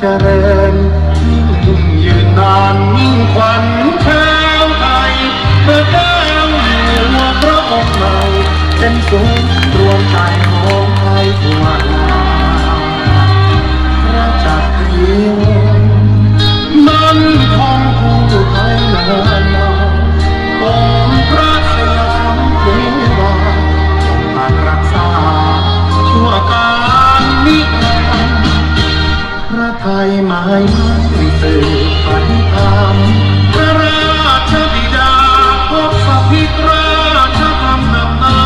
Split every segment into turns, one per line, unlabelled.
เจริญยิ่งยืนนานยิ่งขวัญชาวไทยเมื่อแก้วหัวพระองค์เราเป็นศูนย์รวมใจ ยหมายมั่นสืบพันตามพระราชบิดาพบสพิตราชธรรมนำหน้า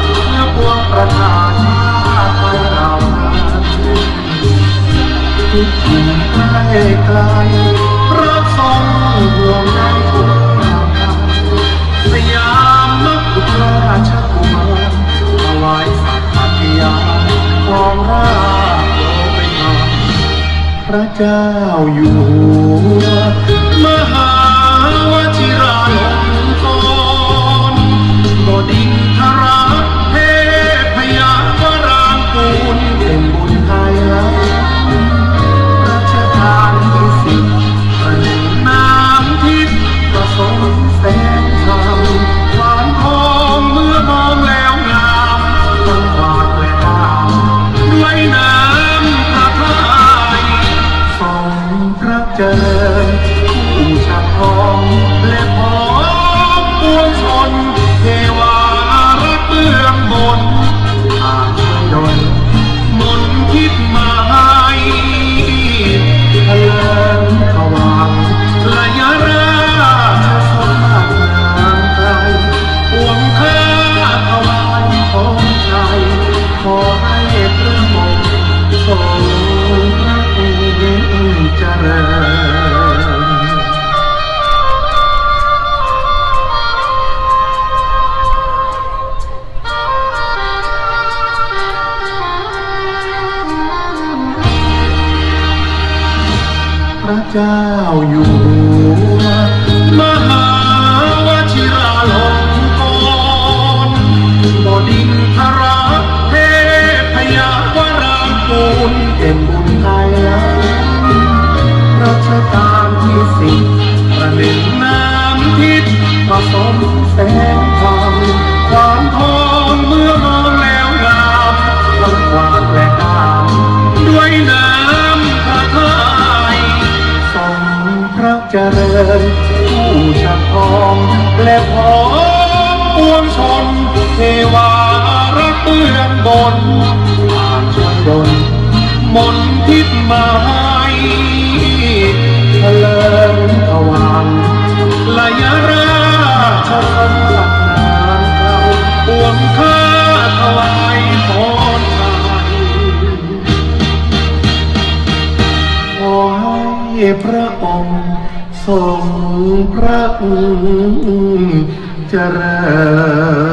เพื่อปวงประชาชาติไปเรานั้นทุกถิ่นใกล้ไกล พระเจ้าอยู่หัวมหาวชิรา น เจ้าอยู่หัวมหาวชิราลงกรณ์บดินทราเทพยาวรางกูลเป็นบุญไทยรัชกาลที่สิบประหนึ่งน้ำทิพย์ผสมแสง วงชน เทวารักเบื้องบนอานชดนมนทิพย์มาให้เถลิงถวังระยราชสมบัตินางเก่าปวงข้าถวายพรไทยขอให้พระองค์ทรงพระองค์ เจริญ